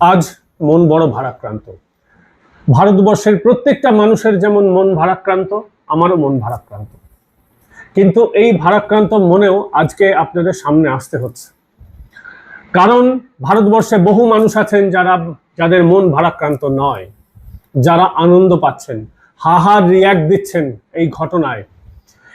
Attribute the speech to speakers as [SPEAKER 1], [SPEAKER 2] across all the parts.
[SPEAKER 1] আজ মন বড় ভারাক্রান্ত। ভারতবর্ষের প্রত্যেকটা মানুষের যেমন মন ভারাক্রান্ত, আমারও মন ভারাক্রান্ত। কিন্তু এই ভারাক্রান্ত মনেও আজকে আপনাদের সামনে আসতে হচ্ছে। কারণ ভারতবর্ষে বহু মানুষ আছেন যারা, যাদের মন ভারাক্রান্ত নয়, যারা আনন্দ পাচ্ছেন, হাহার রিয়াক্ট দিচ্ছেন এই ঘটনায়।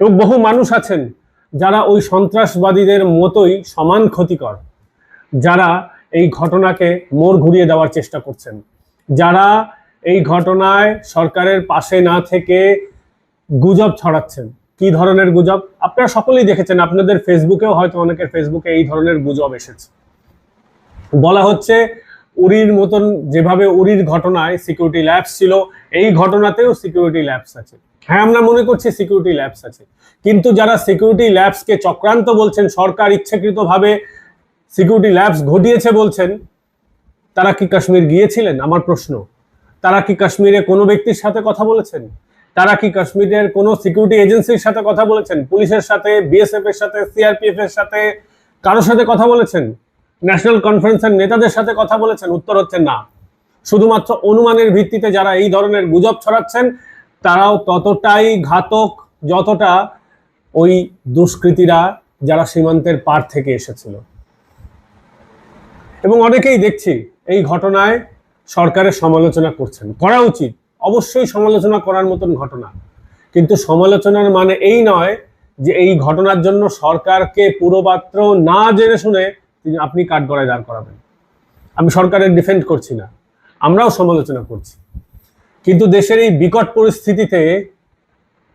[SPEAKER 1] এবং বহু মানুষ আছেন যারা ওই সন্ত্রাসবাদীদের মতোই সমান ক্ষতিকর, যারা এই ঘটনাকে মোড় ঘুরিয়ে দেওয়ার চেষ্টা করছেন। যারা এই ঘটনায় সরকারের পাশে না থেকে গুজব ছড়াচ্ছেন, কি ধরনের গুজব? আপনারা সকলেই দেখেছেন, আপনাদের ফেসবুকেও হয়তো অনেকের ফেসবুকে এই ধরনের গুজব এসেছে। বলা হচ্ছে, উরির মতন যেভাবে উরির ঘটনায় সিকিউরিটি ল্যাবস ছিল, এই ঘটনাতেও সিকিউরিটি ল্যাবস আছে। হ্যাঁ আমরা মনে করছি সিকিউরিটি ল্যাবস আছে। কিন্তু যারা সিকিউরিটি ল্যাবসকে চক্রান্ত বলছেন, সরকার ইচ্ছাকৃতভাবে সিকিউরিটি ল্যাবস ঘটিয়েছে বলছেন, তারা কি কাশ্মীর গিয়েছিলেন? আমার প্রশ্ন। তারা কি কাশ্মীরে কোনো ব্যক্তির সাথে কথা বলেছেন? তারা কি কাশ্মীরের কোনো সিকিউরিটি এজেন্সির সাথে কথা বলেছেন? পুলিশের সাথে বিএসএফ এর সাথে সিআরপিএফ এর সাথে কারোর সাথে কথা বলেছেন? ন্যাশনাল কনফারেন্সের নেতাদের সাথে কথা বলেছেন? উত্তর হচ্ছে না। শুধুমাত্র অনুমানের ভিত্তিতে যারা এই ধরনের গুজব ছড়াচ্ছেন, তারাও ততটাই ঘাতক যতটা ওই দুষ্কৃতীরা যারা সীমান্তের পার থেকে এসেছিল। এবং অনেকেই দেখছি এই ঘটনায় সরকারের সমালোচনা করছেন। করা উচিত। অবশ্যই সমালোচনা করার মতন ঘটনা। কিন্তু সমালোচনার মানে এই নয় যে এই ঘটনার জন্য সরকারকে পুরোপাত্র না জেনে শুনে তিনি আপনি কাঠগড়ায় দাঁড় করাবেন। আমি সরকারের ডিফেন্ড করছি না। আমরাও সমালোচনা করছি। কিন্তু দেশের এই বিকট পরিস্থিতিতে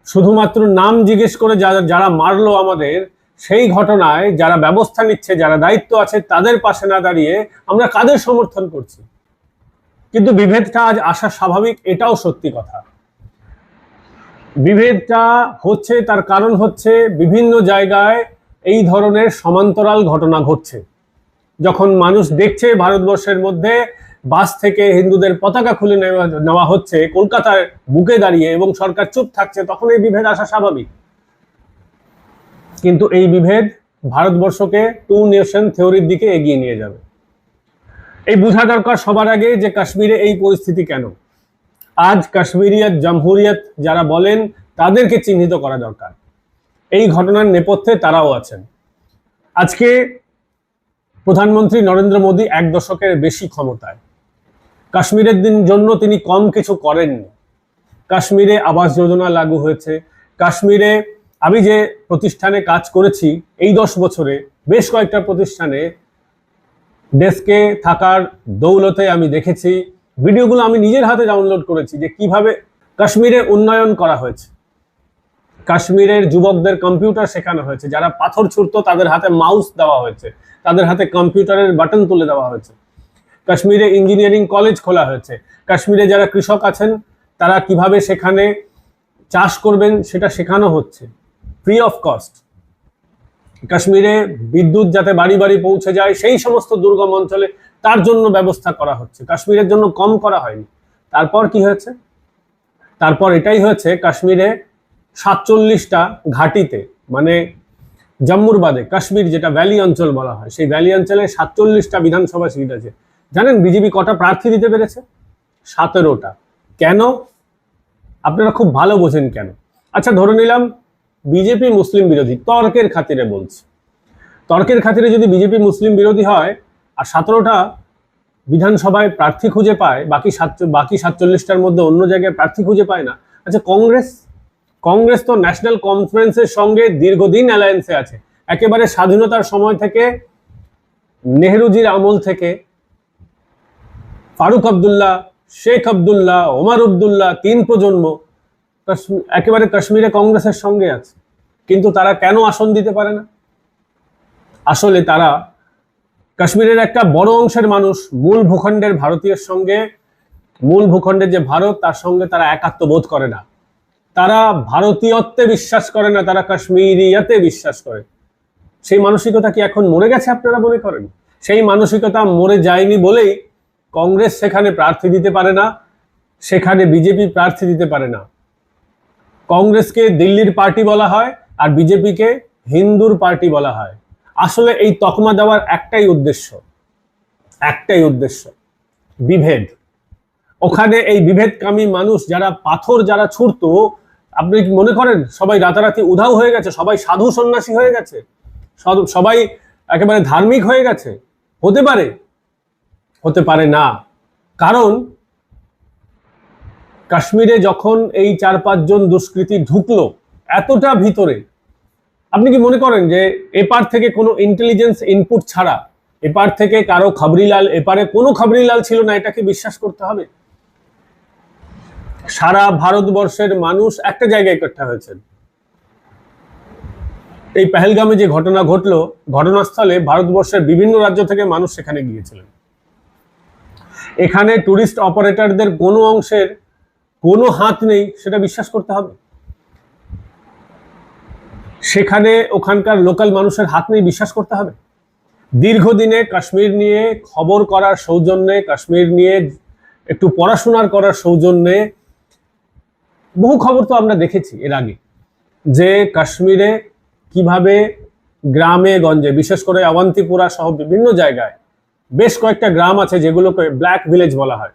[SPEAKER 1] শুধুমাত্র নাম জিজ্ঞেস করে যারা যারা মারলো আমাদের সেই ঘটনায় যারা ব্যবস্থা নিচ্ছে, যারা দায়িত্ব আছে, তাদের পাশে না দাঁড়িয়ে আমরা কাদের সমর্থন করছি? কিন্তু বিভেদটা আজ আসা স্বাভাবিক, এটাও সত্যি কথা। বিভেদটা হচ্ছে, তার কারণ হচ্ছে বিভিন্ন জায়গায় এই ধরনের সমান্তরাল ঘটনা ঘটছে। যখন মানুষ দেখছে ভারতবর্ষের মধ্যে বাস থেকে হিন্দুদের পতাকা খুলে নেওয়া হচ্ছে, কলকাতার বুকে দাঁড়িয়ে এবং সরকার চুপ থাকছে, তখন এই বিভেদ আসা স্বাভাবিক। কিন্তু এই বিভেদ ভারতবর্ষকে টু নেশন থিওরির দিকে এগিয়ে নিয়ে যাবে। এই বোঝা দরকার সবার আগে যে কাশ্মীরে এই পরিস্থিতি কেন। আজ কাশ্মীরিয়াত, জামহুরিয়াত যারা বলেন, তাদেরকে চিহ্নিত করা দরকার। এই ঘটনার নেপথ্যে তারাও আছেন। আজকে প্রধানমন্ত্রী নরেন্দ্র মোদী এক দশকের বেশি ক্ষমতায়। কাশ্মীরের দিন জন্য তিনি কম কিছু করেননি। কাশ্মীরে আবাস যোজনা লাগু হয়েছে। কাশ্মীরে আমি যে প্রতিষ্ঠানে কাজ করেছি এই দশ বছরে বেশ কয়েকটা প্রতিষ্ঠানে ডেস্কে থাকার দৌলতে আমি দেখেছি, ভিডিওগুলো আমি নিজের হাতে ডাউনলোড করেছি যে কীভাবে কাশ্মীরে উন্নয়ন করা হয়েছে। কাশ্মীরের যুবকদের কম্পিউটার শেখানো হয়েছে, যারা পাথর ছুটতো তাদের হাতে মাউস দেওয়া হয়েছে, তাদের হাতে কম্পিউটারের বাটন তুলে দেওয়া হয়েছে। কাশ্মীরে ইঞ্জিনিয়ারিং কলেজ খোলা হয়েছে, কাশ্মীরে যারা কৃষক আছেন তারা কীভাবে সেখানে চাষ করবেন সেটা শেখানো হচ্ছে। ফ্রি অফ কস্ট কাশ্মীরে বিদ্যুৎ যাতে বাড়ি বাড়ি পৌঁছে যায়, সেই সমস্ত দুর্গম অঞ্চলে তার জন্য ব্যবস্থা করা হচ্ছে। কাশ্মীরের জন্য কম করা হয়নি। তারপর কি হয়েছে? তারপর এটাই হয়েছে, কাশ্মীরে সাতচল্লিশটা ঘাটিতে মানে জম্মুর বাদে, কাশ্মীর যেটা ভ্যালি অঞ্চল বলা হয়, সেই ভ্যালি অঞ্চলে সাতচল্লিশটা বিধানসভা সিট আছে। জানেন বিজেপি কটা প্রার্থী দিতে পেরেছে? সতেরোটা। কেন? আপনারা খুব ভালো বোঝেন কেন। আচ্ছা ধরে নিলাম বিজেপি মুসলিম বিরোধী তর্কের খাতিরে বলছি। তর্কের খাতিরে যদি বিজেপি মুসলিম বিরোধী হয়, আর সতেরোটা বিধানসভায় প্রার্থী খুঁজে পায়, বাকি সাত বাকি সাতচল্লিশটার মধ্যে অন্য জায়গায় প্রার্থী খুঁজে পায় না আচ্ছা কংগ্রেস? কংগ্রেস তো ন্যাশনাল কনফারেন্সের সঙ্গে দীর্ঘদিন অ্যালায়েন্সে আছে। একেবারে স্বাধীনতার সময় থেকে, নেহরুজির আমল থেকে, ফারুক আবদুল্লাহ, শেখ আবদুল্লাহ, ওমার আবদুল্লাহ, তিন প্রজন্ম একেবারে কাশ্মীরে কংগ্রেসের সঙ্গে আছে। কিন্তু তারা কেন আসন দিতে পারে না? আসলে তারা কাশ্মীরের একটা বড় অংশের মানুষ, মূল ভূখণ্ডের ভারতীয়ের সঙ্গে। মূল ভূখণ্ডের যে ভারত, তার সঙ্গে তারা একাত্ম বোধ করে না। তারা ভারতীয়ত্বে বিশ্বাস করে না, তারা কাশ্মীরিয়াতে বিশ্বাস করে। সেই মানসিকতা কি এখন মরে গেছে আপনারা মনে করেন? সেই মানসিকতা মরে যায়নি বলেই কংগ্রেস সেখানে প্রার্থী দিতে পারে না, সেখানে বিজেপি প্রার্থী দিতে পারে না। কংগ্রেসকে দিল্লির পার্টি বলা হয় আর বিজেপিকে হিন্দুর পার্টি বলা হয়। আসলে এই তকমা দেওয়ার একটাই উদ্দেশ্য একটাই উদ্দেশ্য, বিভেদ। ওখানে এই বিভেদকামী মানুষ যারা পাথর, যারা ছুটতো আপনি কি মনে করেন সবাই রাতারাতি উধাও হয়ে গেছে? সবাই সাধু সন্ন্যাসী হয়ে গেছে? সব- সবাই একেবারে ধার্মিক হয়ে গেছে? হতে পারে? হতে পারে না। কারণ কাশ্মীরে যখন এই চার পাঁচজন দুষ্কৃতী ঢুকলো, এতটা ভিতরে, আপনি কি মনে করেন যে এপার থেকে কোনো ইন্টেলিজেন্স ইনপুট ছাড়া, এপার থেকে কারও খাবরিলাল, এপারে কোনো খাবরিলাল ছিল না, এটাকে বিশ্বাস করতে হবে? সারা ভারতবর্ষের মানুষ একটা জায়গায় একট্ঠা হয়েছেন। এই পেহেলগামে যে ঘটনা ঘটলো, ঘটনাস্থলে ভারতবর্ষের বিভিন্ন রাজ্য থেকে মানুষ সেখানে গিয়েছিলেন। এখানে টুরিস্ট অপারেটরদের কোনো অংশের কোনো হাত নেই, সেটা বিশ্বাস করতে হবে। সেখানে ওখানকার লোকাল মানুষের হাত নেই বিশ্বাস করতে হবে। দীর্ঘদিনে কাশ্মীর নিয়ে খবর করার সৌজন্যে, কাশ্মীর নিয়ে একটু পড়াশোনার করার সৌজন্যে বহু খবর তো আমরা দেখেছি এর আগে, যে কাশ্মীরে কীভাবে গ্রামে গঞ্জে, বিশেষ করে অবন্তিপুরা সহ বিভিন্ন জায়গায় বেশ কয়েকটা গ্রাম আছে যেগুলোকে ব্ল্যাক ভিলেজ বলা হয়।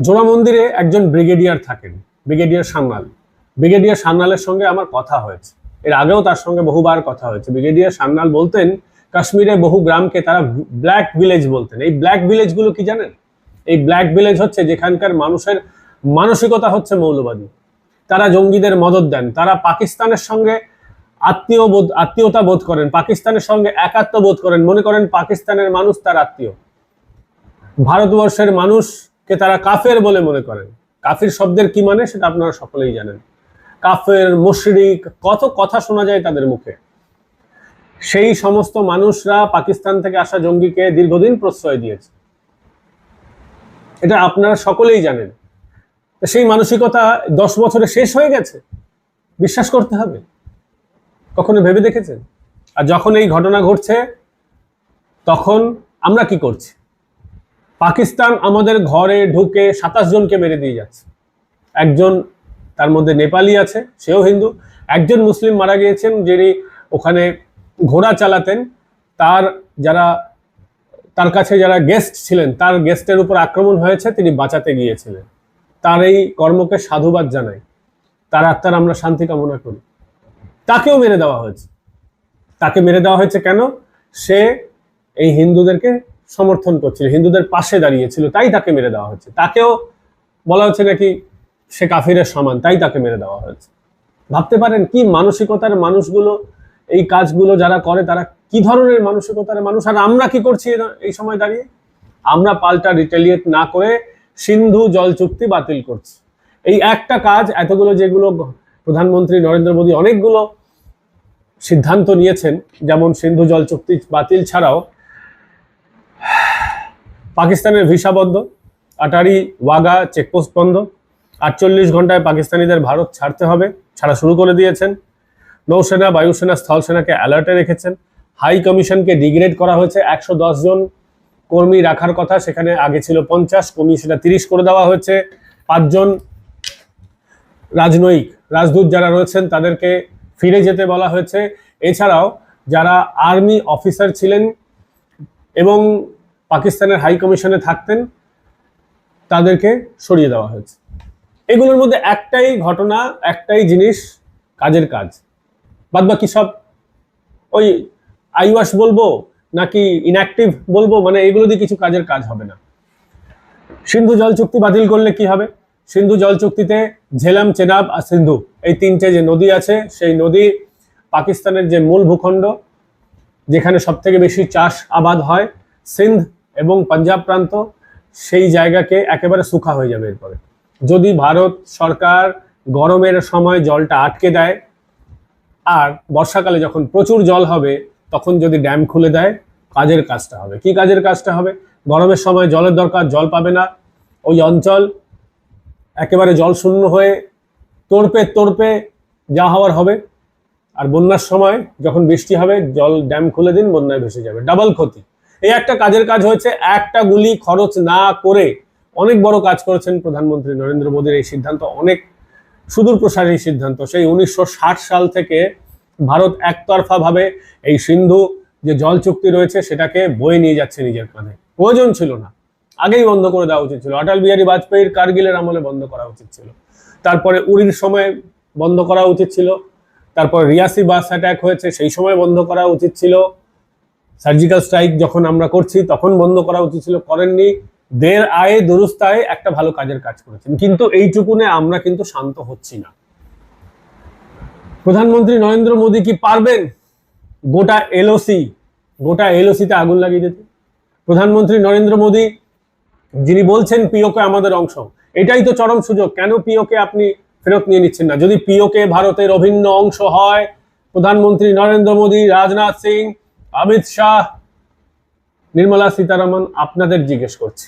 [SPEAKER 1] জোড়া মন্দিরে একজন ব্রিগেডিয়ার থাকেন, ব্রিগেডিয়ার সান্যাল। ব্রিগেডিয়ার সান্যালের সঙ্গে আমার কথা হয়েছে। এর আগেও তার সঙ্গে বহুবার কথা হয়েছে। ব্রিগেডিয়ার সান্যাল বলতেন কাশ্মীরে বহু গ্রামকে তারা ব্ল্যাক ভিলেজ বলতেন। এই ব্ল্যাক ভিলেজগুলো কি জানেন? এই ব্ল্যাক ভিলেজ হচ্ছে যেখানকার মানুষের মানসিকতা হচ্ছে মৌলবাদী। তারা জঙ্গিদের মদত দেন। তারা পাকিস্তানের সঙ্গে আত্মীয় বোধ, আত্মীয়তা বোধ করেন। পাকিস্তানের সঙ্গে একাত্ম বোধ করেন। মনে করেন পাকিস্তানের মানুষ তার আত্মীয়। ভারতবর্ষের মানুষকে তারা কাফের বলে মনে করেন। কাফির শব্দের কি মানে সেটা আপনারা সকলেই জানেন। কাফের, মুশরিক, কত কথা শোনা যায় তাদের মুখে। সেই সমস্ত মানুষরা পাকিস্তান থেকে আসা জঙ্গিকে দীর্ঘদিন প্রশ্রয় দিয়েছে। এটা আপনারা সকলেই জানেন। সেই মানসিকতা দশ বছরে শেষ হয়ে গেছে। বিশ্বাস করতে হবে। কখনো ভেবে দেখেছেন? আর যখন এই ঘটনা ঘটছে, তখন আমরা কি করছি? পাকিস্তান আমাদের ঘরে ঢুকে সাতাশ জনকে মেরে দিয়ে যাচ্ছে। একজন তার মধ্যে নেপালি আছে, সেও হিন্দু। একজন মুসলিম মারা গিয়েছেন যিনি ওখানে ঘোড়া চালাতেন। তার যারা, তার কাছে যারা গেস্ট ছিলেন, তার গেস্টের উপর আক্রমণ হয়েছে, তিনি বাঁচাতে গিয়েছিলেন। তার এই কর্মকে সাধুবাদ জানাই। তার আত্মার আমরা শান্তি কামনা করি। তাকেও মেরে দেওয়া হয়েছে। তাকে মেরে দেওয়া হয়েছে কেন? সে এই হিন্দুদেরকে সমর্থন করছিল, হিন্দুদের পাশে দাঁড়িয়েছিল, তাই তাকে মেরে দেওয়া হয়েছে। তাকেও বলা হচ্ছে নাকি সে কাফিরের সমান, তাই তাকে মেরে দেওয়া হয়েছে। ভাবতে পারেন কি মানসিকতার মানুষগুলো, এই কাজগুলো যারা করে, তারা কি ধরনের মানসিকতার মানুষ? আর আমরা কি করছি এই সময় দাঁড়িয়ে? আমরা পাল্টা রিটেলিয়েট না করে সিন্ধু জল চুক্তি বাতিল করছি। এই একটা কাজ, এতগুলো যেগুলো প্রধানমন্ত্রী নরেন্দ্র মোদী অনেকগুলো সিদ্ধান্ত নিয়েছেন, যেমন সিন্ধু জল চুক্তি বাতিল ছাড়াও পাকিস্তানের ভিসা বন্ধ, আটারি ওয়াগা চেকপোস্ট বন্ধ, আটচল্লিশ ঘন্টায় পাকিস্তানিদের ভারত ছাড়তে হবে, ছাড়া শুরু করে দিয়েছেন। নৌসেনা, বায়ুসেনা, স্থলসেনাকে অ্যালার্টে রেখেছেন। হাই কমিশনকে ডিগ্রেড করা হয়েছে, একশো জন কর্মী রাখার কথা, সেখানে আগে ছিল পঞ্চাশ, কমিয়ে সেটা তিরিশ করে দেওয়া হয়েছে। পাঁচজন রাজনৈতিক রাজদূত যারা রয়েছেন, তাদেরকে ফিরে যেতে বলা হয়েছে। এছাড়াও যারা আর্মি অফিসার ছিলেন এবং পাকিস্তানের হাই কমিশনে থাকতেন, তাদেরকে সরিয়ে দেওয়া হয়েছে। এগুলোর মধ্যে একটাই ঘটনা, একটাই জিনিস, কাজের কাজ। বাদ বাকি সব ওই আইওয়াস বলব নাকি ইনঅ্যাক্টিভ বলব মানে এগুলো দিয়ে কিছু কাজের কাজ হবে না। সিন্ধু জল চুক্তি বাতিল করলে কি হবে? সিন্ধু জল চুক্তিতে ঝেলাম চেনাব আর সিন্ধু, এই তিনটে যে নদী আছে, সেই নদী পাকিস্তানের যে মূল ভূখণ্ড যেখানে সব থেকে বেশি চাষ আবাদ হয়, সিন্ধ এবং পাঞ্জাব প্রান্ত, সেই জায়গাকে একেবারে শুখা হয়ে যাবে এরপরে। যদি ভারত সরকার গরমের সময় জলটা আটকে দেয়, আর বর্ষাকালে যখন প্রচুর জল হবে, তখন যদি ড্যাম খুলে দেয়, কাজের কাজটা হবে। কি কাজের কাজটা হবে? গরমের সময় জলের দরকার, জল পাবে না। ওই অঞ্চল একেবারে জল শূন্য হয়ে তোড়পে তোড়পে যা হওয়ার হবে। আর বন্যার সময় যখন বৃষ্টি হবে, জল ড্যাম খুলে দিন, বন্যায় ভেসে যাবে। ডাবল ক্ষতি। এই একটা কাজের কাজ হয়েছে, একটা গুলি খরচ না করে অনেক বড় কাজ করেছেন প্রধানমন্ত্রী নরেন্দ্র মোদীর এই সিদ্ধান্ত। অনেক সুদূর প্রসারী সিদ্ধান্ত। সেই উনিশশো ষাট সাল থেকে ভারত একতরফা ভাবে এই সিন্ধু যে জল চুক্তি রয়েছে, সেটাকে বয়ে নিয়ে যাচ্ছে নিজের কাঁধে। প্রয়োজন ছিল না। আগেই বন্ধ করে দেওয়া উচিত ছিল। অটল বিহারী বাজপেয়ীর কার্গিলের আমলে বন্ধ করা উচিত ছিল। তারপরে উড়ির সময় বন্ধ করা উচিত ছিল। তারপর রিয়াসি বাস অ্যাটাক হয়েছে, সেই সময় বন্ধ করা উচিত ছিল। সার্জিক্যাল স্ট্রাইক যখন আমরা করছি, তখন বন্ধ করা উচিত ছিল, করেননি। দের আয়ে দুরুস্তায় একটা ভালো কাজের কাজ করেছেন। কিন্তু এইটুকুনে আমরা কিন্তু শান্ত হচ্ছি না। প্রধানমন্ত্রী নরেন্দ্র মোদী কি পারবেন? গোটা এলওসি গোটা এলওসিতে আগুন লাগিয়ে দিতে? প্রধানমন্ত্রী নরেন্দ্র মোদী, যিনি বলছেন পিওকে আমাদের অংশ, এটাই তো চরম সুযোগ। কেন পিওকে আপনি ফেরত নিয়ে নিচ্ছেন না। যদি পিওকে ভারতের অভিন্ন অংশ হয়, প্রধানমন্ত্রী নরেন্দ্র মোদী, রাজনাথ সিং, অমিত শাহ, নির্মলা সীতারামন আপনাদের জিজ্ঞেস করছি।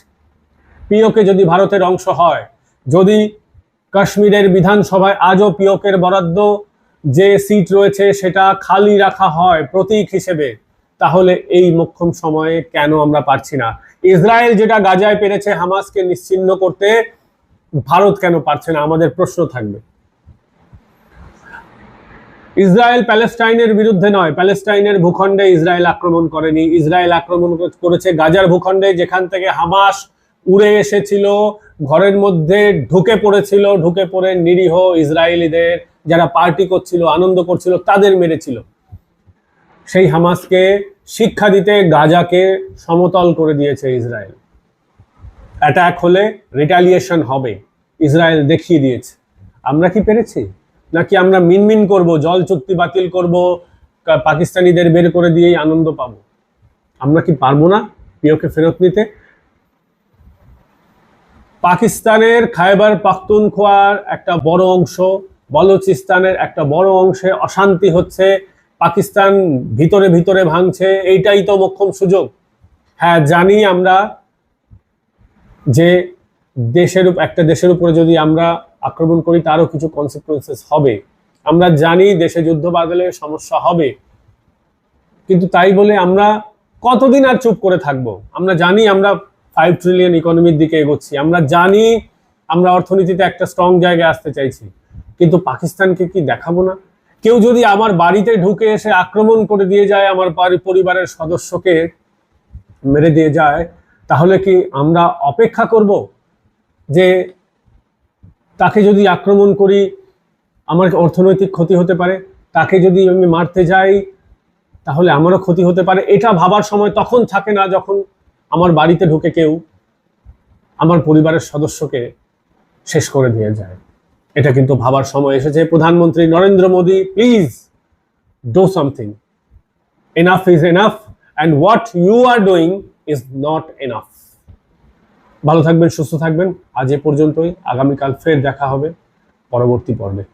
[SPEAKER 1] পিওকে যদি ভারতের অংশ হয়, যদি কাশ্মীরের বিধানসভায় আজও পিওকের বরাদ্দ যে সিট রয়েছে সেটা খালি রাখা হয় প্রতীক হিসেবে, তাহলে এই মোক্ষম সময়ে কেন আমরা পারছি না? ইসরায়েল যেটা গাজায় পেরেছে হামাসকে নিশ্চিহ্ন করতে ভারত কেন পারছে না? আমাদের প্রশ্ন থাকবে। ইসরায়েল প্যালেস্টাইনের বিরুদ্ধে নয়। প্যালেস্টাইনের ভূখণ্ডে ইসরায়েল আক্রমণ করেনি। ইসরায়েল আক্রমণ করেছে গাজার ভূখণ্ডে, যেখান থেকে হামাস উড়ে এসেছিল, ঘরের মধ্যে ঢুকে পড়েছিল, ঢুকে পড়ে নিরীহ ইসরায়েলিদের যারা পার্টি করছিল, আনন্দ করছিল, তাদের মেরেছিল। সেই হামাসকে শিক্ষা দিতে গাজাকে সমতল করে দিয়েছে ইসরায়েল। অ্যাটাক হলে রিটালিয়েশন হবে। ইসরায়েল দেখিয়ে দিয়েছে। আমরা কি পেরেছি? নাকি আমরা মিনমিন করব, জল চুক্তি বাতিল করব পাকিস্তানিদের বের করে দিয়েই আনন্দ পাবো? আমরা কি পারব না প্রিয়কে ফেরত নিতে? পাকিস্তানের খাইবার পাখতুনখোয়ার একটা বড় অংশ, বলোচিস্তানের একটা বড় অংশে অশান্তি হচ্ছে। পাকিস্তান ভিতরে ভিতরে ভাঙছে। এইটাই তো মোক্ষম সুযোগ। হ্যাঁ জানি আমরা যে দেশের একটা দেশের উপরে যদি আমরা আক্রমণ করি, তারও কিছু কনসিকুয়েন্সেস হবে। আমরা জানি দেশে যুদ্ধ বাদলে সমস্যা হবে। কিন্তু তাই বলে আমরা কতদিন আর চুপ করে থাকব? আমরা জানি আমরা ফাইভ ট্রিলিয়ন ইকোনমির দিকে এগোচ্ছি। আমরা জানি আমরা অর্থনীতিতে একটা স্ট্রং জায়গায় আসতে চাইছি। কিন্তু পাকিস্তানকে কি দেখাবো না? কেউ যদি আমার বাড়িতে ঢুকে এসে আক্রমণ করে দিয়ে যায়, আমার পরিবারের সদস্যকে মেরে দিয়ে যায় তাহলে কি আমরা অপেক্ষা করব যে তাকে যদি আক্রমণ করি, আমার অর্থনৈতিক ক্ষতি হতে পারে, তাকে যদি আমি মারতে যাই, তাহলে আমারও ক্ষতি হতে পারে। এটা ভাবার সময় তখন থাকে না যখন আমার বাড়িতে ঢুকে কেউ আমার পরিবারের সদস্যকে শেষ করে দিয়ে যায়। এটা কিন্তু ভাবার সময় এসেছে। প্রধানমন্ত্রী Narendra Modi please do something enough is enough and what you are doing is not enough ভালো থাকবেন, সুস্থ থাকবেন। আজ এ পর্যন্তই। আগামীকাল ফের দেখা হবে পরবর্তী পর্বে।